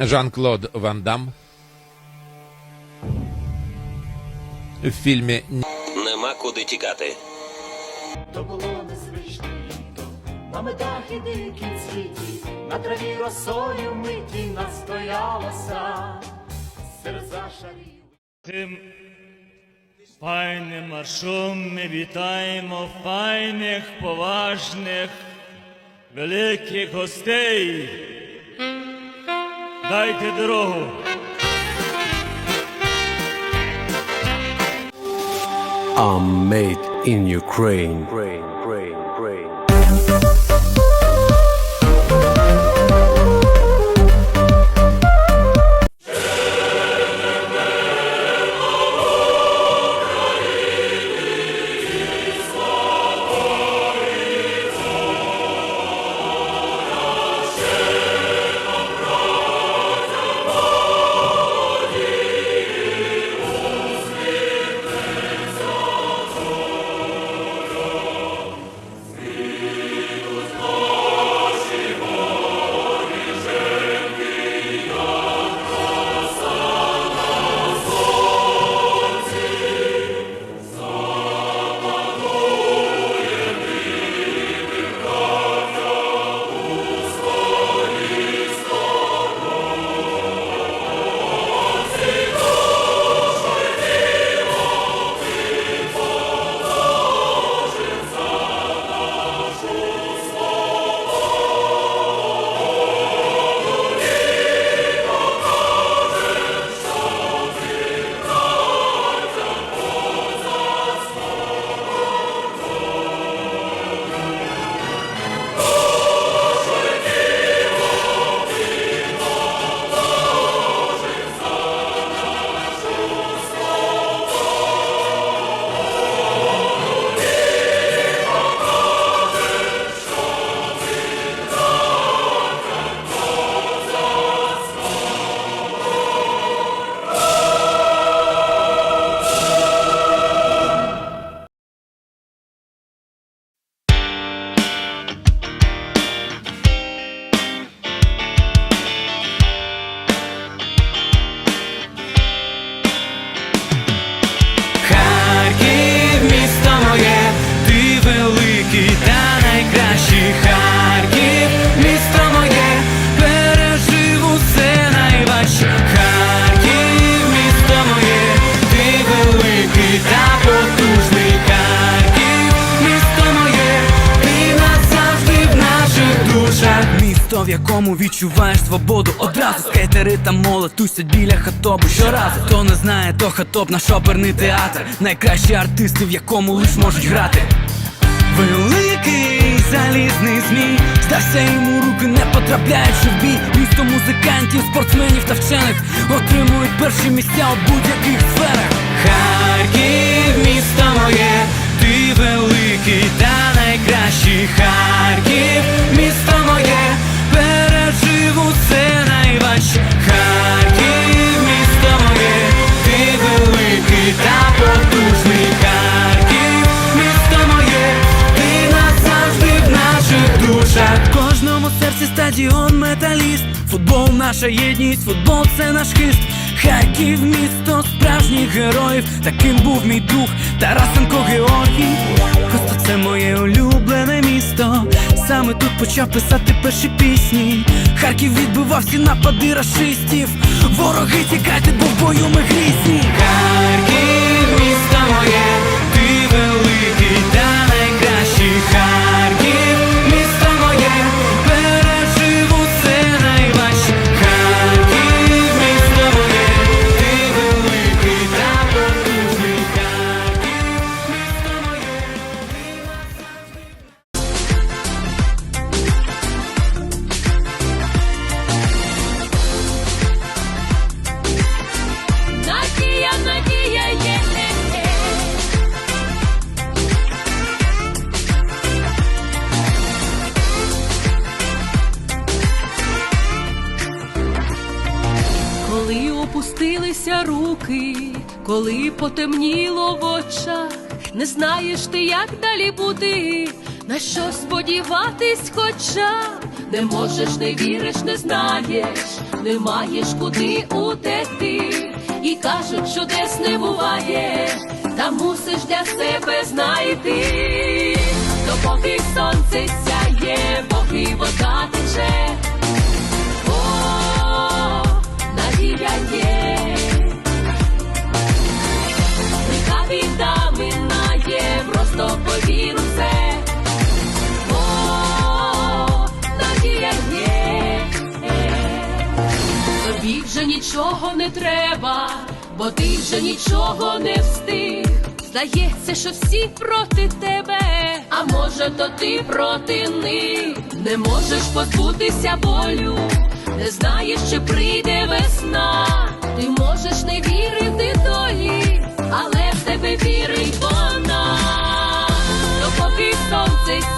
Жан-Клод Ван Дам. В фільмі Нема куди тікати. То було незвичне літо, на медах і дикім світі, на траві росою миті настоялося, серця шарів. Тим файним маршом ми вітаємо файних, поважних, великих гостей. Дайте дорогу. are made in Ukraine. Наших Місто, в якому відчуваєш свободу. Одразу скейтери та молодь тусять біля хатобу Щоразу. Хто не знає, то хатоп наш оперний театр. Найкращі артисти, в якому лиш можуть грати. Великий залізний змій. Здався йому руки, не потрапляючи в бій. Місто музикантів, спортсменів та вчених Отримують перші місця у будь-яких сферах. Харків, місто моє, ти великий та найкращий Харків, місто моє, пережив усе найважче. Харків, місто моє, ти великий та потужний Харків, місто моє, ти назавжди в наших душах. Кожному серці стадіон металіст. Футбол наша єдність, футбол це наш хист Харків місто справжніх героїв. Таким був мій дух, Тарасенко Георгій. Просто це моє улюблене місто. Саме тут почав писати перші пісні. Харків відбивав всі напади рашистів Вороги тікайте, бо в бою ми грізні. Харків, місто моє, руки, коли потемніло в очах, не знаєш ти, як далі бути, На що сподіватись, хоча. Не можеш, не віриш, не знаєш, не маєш куди утекти, і кажуть, що десь не буває, та мусиш для себе знайти, допоки сонце сяє, поки вода тече. Нічого не треба, бо ти вже нічого не встиг. Здається, що всі проти тебе, а може, то ти проти них. Не можеш позбутися болю, не знаєш, чи прийде весна. Ти можеш не вірити долі, але в тебе вірить вона. Допоки сонце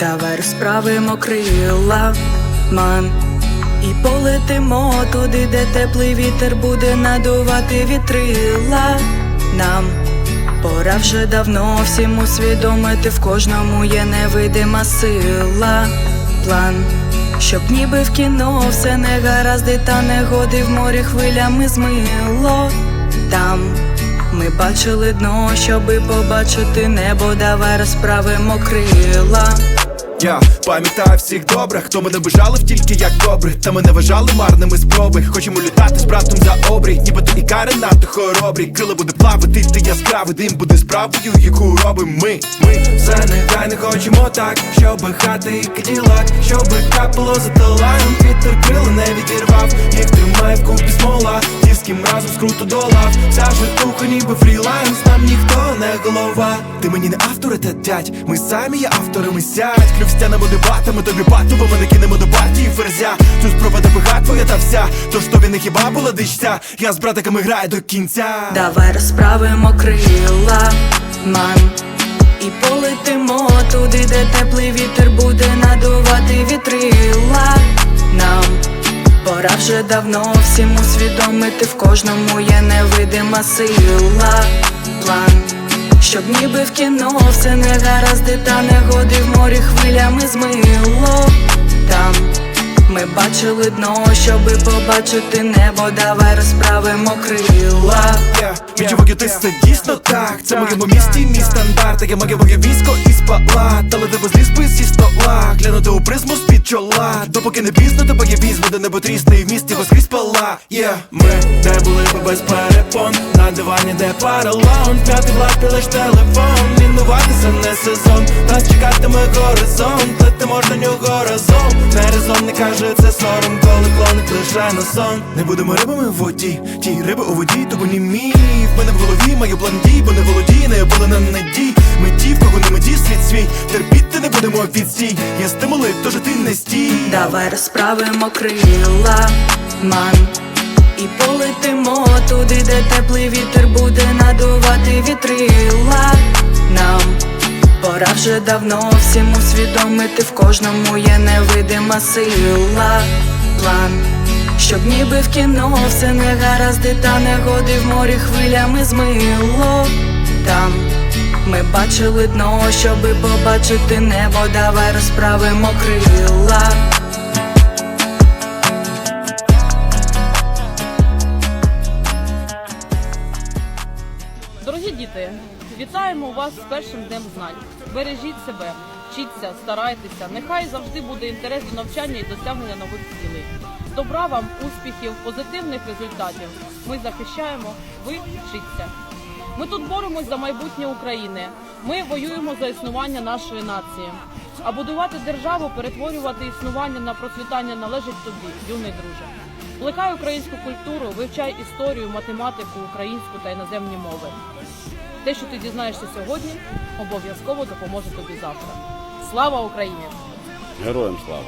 Давай розправимо крила, ман, і полетимо туди, де теплий вітер буде надувати вітрила. Нам пора вже давно всім усвідомити, в кожному є невидима сила, план, щоб ніби в кіно все не гаразди, та негоди в морі хвилями змило. Там ми бачили дно, щоби побачити небо, давай розправимо крила. Я пам'ятаю всіх добре, хто мене бажали тільки як добре, та мене вважали марними спроби. Хочемо літати з братом за обрій, ніби ти і кари надто хоробрі. Крила буде плавати, ти яскравий дим буде справою, яку робимо ми. Ми все нехай не хочемо так, щоби хати і каділак, щоби капало за талаєм, вітер крила не відірвав, їх тримає вкупі смола, ті з ким разом скруто долав. Вся житуха ніби фріланс, нам ніхто не голова. Ти мені не авторитет, дядь, ми самі є авторами сядь. Клюв стянемо дебатами, тобі бату, бо ми не кинемо до партії ферзя. Тут спроба добига твоя та вся. Тож тобі не хіба була дичця? Я з братиками граю до кінця. Давай розправимо крила, ман, і полетимо туди, де теплий вітер буде надувати вітрила. Нам пора вже давно всім усвідомити, в кожному є невидима сила, план. Щоб ніби в кіно все не гаразди, та негоди в морі хвилями змило там. Ми бачили дно, щоби побачити небо, давай розправимо крила. Мій чувак, ти це дійсно так. Це моєму місті, мій стандарт. Таке моє військо і спала. Але тебе зліз би зі стола. Глянути у призму з-під чола. Допоки не пізно, тебе є візьму, де небо трісне і в місті воскрізь пала. Yeah. Ми де були би без перепон. На дивані, де паралон. П'ятий влад, лиш телефон. Лінуватися не сезон. Нас чекатиме горизонт. Плити можна нього разом. Не резон не каже, це сором, коли клоник лише на сон. Не будемо рибами в воді. Ті риби у воді, то вони міф. Мене в голові маю план дій, бо не володіє, не опала на надій. Ми ті, в кого не меті світ свій. Терпіти не будемо відстій. Є стимули, тож ти не стій. Давай розправимо крила, ман, і полетимо туди, де теплий вітер буде надувати вітрила. Нам пора вже давно всім усвідомити, в кожному є невидима сила, план. Щоб ніби в кіно все не гаразди, та негоди в морі хвилями змило там. Ми бачили дно, щоби побачити небо, давай розправимо крила. Дорогі діти, вітаємо вас з першим днем знань. Бережіть себе, вчіться, старайтеся. Нехай завжди буде інтерес до навчання і досягнення нових цілей. Добра вам, успіхів, позитивних результатів. Ми захищаємо, ви вчіться. Ми тут боремось за майбутнє України. Ми воюємо за існування нашої нації. А будувати державу, перетворювати існування на процвітання належить тобі, юний друже. Плекай українську культуру, вивчай історію, математику, українську та іноземні мови. Те, що ти дізнаєшся сьогодні, обов'язково допоможе тобі завтра. Слава Україні! Героям слава!